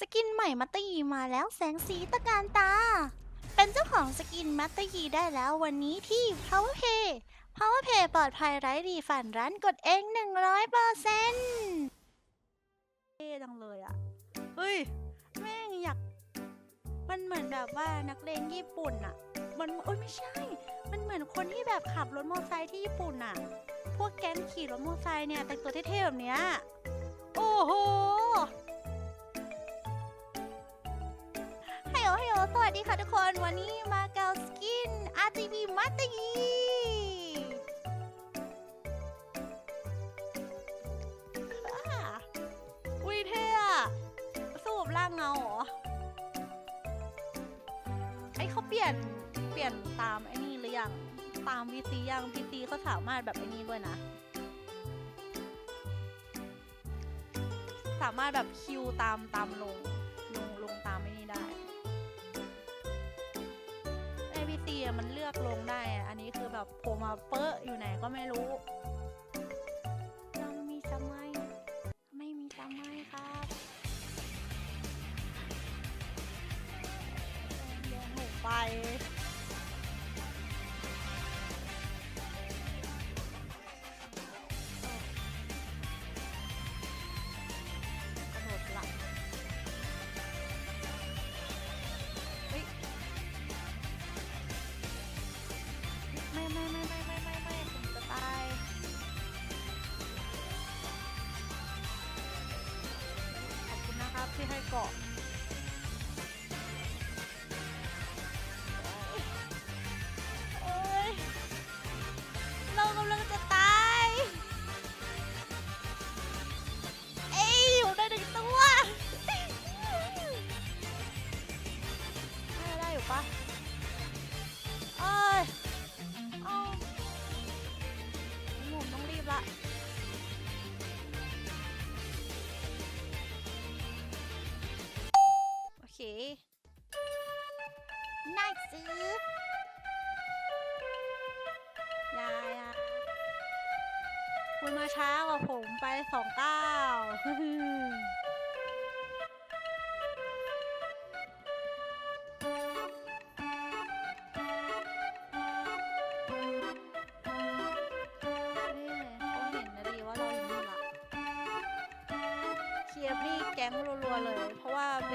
สกินใหม่มัตตยีมาแล้วแสงสีตะการตา เป็นเจ้าของสกินมัตตยีได้แล้ววันนี้ที่ PowerPay PowerPay ปลอดภัยไร้รีฟันร้านกดเอง 100%เปอร์เซ็นต์เท่จังเลยอะเฮ้ย แม่งอยาก มันเหมือนแบบว่านักเลงญี่ปุ่นอะมันโอ้ยไม่ใช่ มันเหมือนคนที่แบบขับรถมอเตอร์ไซค์ที่ญี่ปุ่นอะพวกแก๊งขี่รถมอเตอร์ไซค์เนี่ยแต่งตัวเท่ๆแบบเนี้ย โอ้โห สวัสดีค่ะทุกคน วันนี้มาเกาสกิน RGB มัตตยีอ่าอุ้ยเท่อะสูบร่างเงาเหรอ ไอเขาเปลี่ยน เปลี่ยนตามไอ้นี่หรือยัง ตาม VC ยัง VC เขาสามารถแบบไอ้นี่ด้วยนะ สามารถแบบคิวตามตามลง ตีมันเลือกลงได้อันนี้คือแบบโผล่มาเปอะอยู่ไหนก็ไม่รู้ยังมีสมัยไม่มีสมัยครับเดินหูไป ปะเอ้ยเอาผมต้องรีบละโอเคน่าซื้อยาอยาคุณมาช้ากว่าผมไปสองเก้า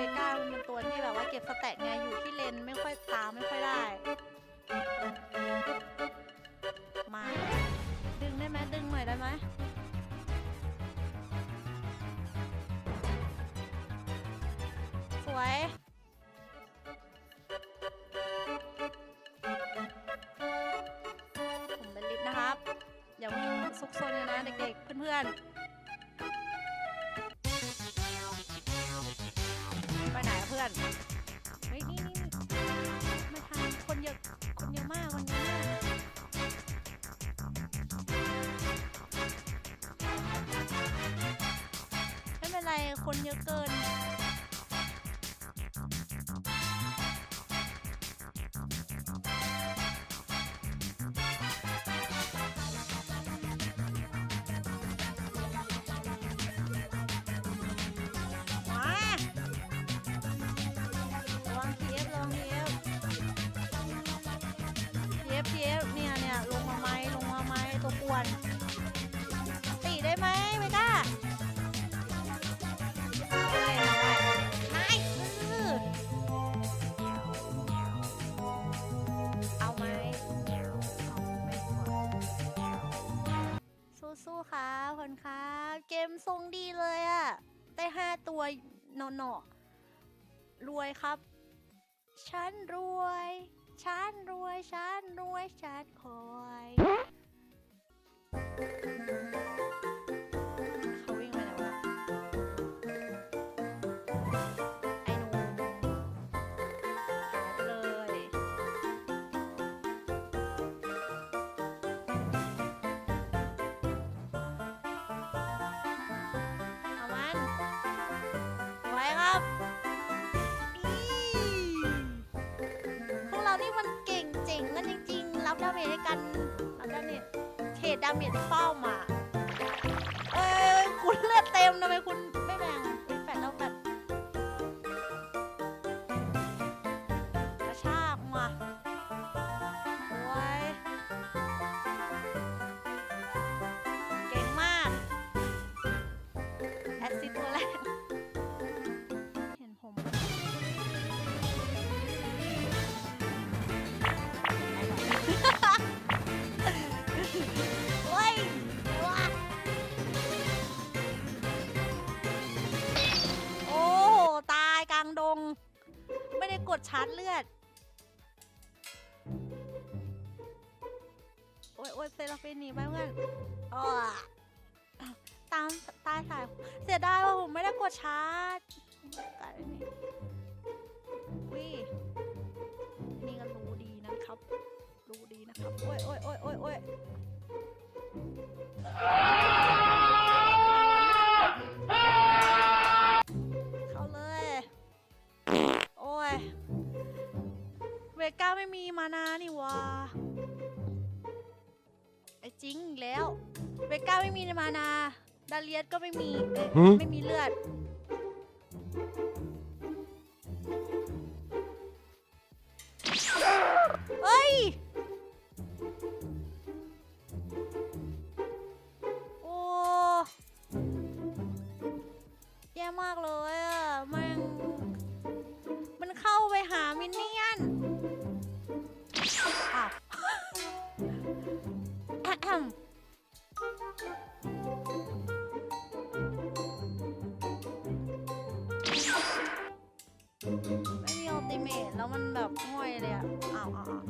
เวก้ามันเป็นตัวที่แบบว่าเก็บสแตทไงอยู่ที่เลนไม่ คนเยอะเกิน คนคนค่ะเกมทรงดีเลยอะได้ห้าตัวหนอหนอรวยครับ ฉันรวย ฉันรวย ฉันรวย ฉันคอย ไว้ครับนี่พวกเรานี่มันเก่งเจ๋งกันจริงๆ รับดาเมจให้กัน รับดาเมจเทรดดาเมจเป้ามา เอ้ยคุณเลือดเต็มทำไมคุณ ชาร์จเลือด โอ้ยโอ้ยเซราฟินหนีไปเพื่อนอ๋อตามตายสาย เสียดายว่าผมไม่ได้กดชาร์จกันนี่วินี่ก็รู้ดีนะครับ รู้ดีนะครับ โอ้ยโอ้ยโอ้ยโอ้ยโอ้ย แล้วเวก้าไม่มีมานา ดาเลียสก็ไม่มีเอ้ยฮะไม่มีเลือด เฮ้ย โอ้แย่มากเลยอะ มัน มันเข้าไปหามินเนี่ยนอ้าวอะแฮม ไม่มีอัลติเมทแล้วมันแบบง่วยเลยอะอ้าวอ้าวอ้าว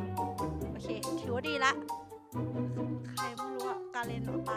โอเค ถือว่าดีละ ใครไม่รู้อะ การเล่นตายเป็นคนห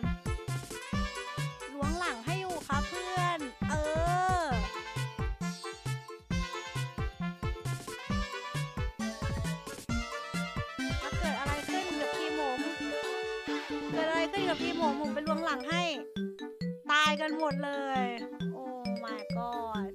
นล้วงหลังให้อยู่ครับเพื่อน เออแล้วเกิดอะไรขึ้นกับทีมผมเกิดอะไรขึ้นกับทีมผมผมไปลวงหลังให้ ตายกันหมดเลย โอ้ my god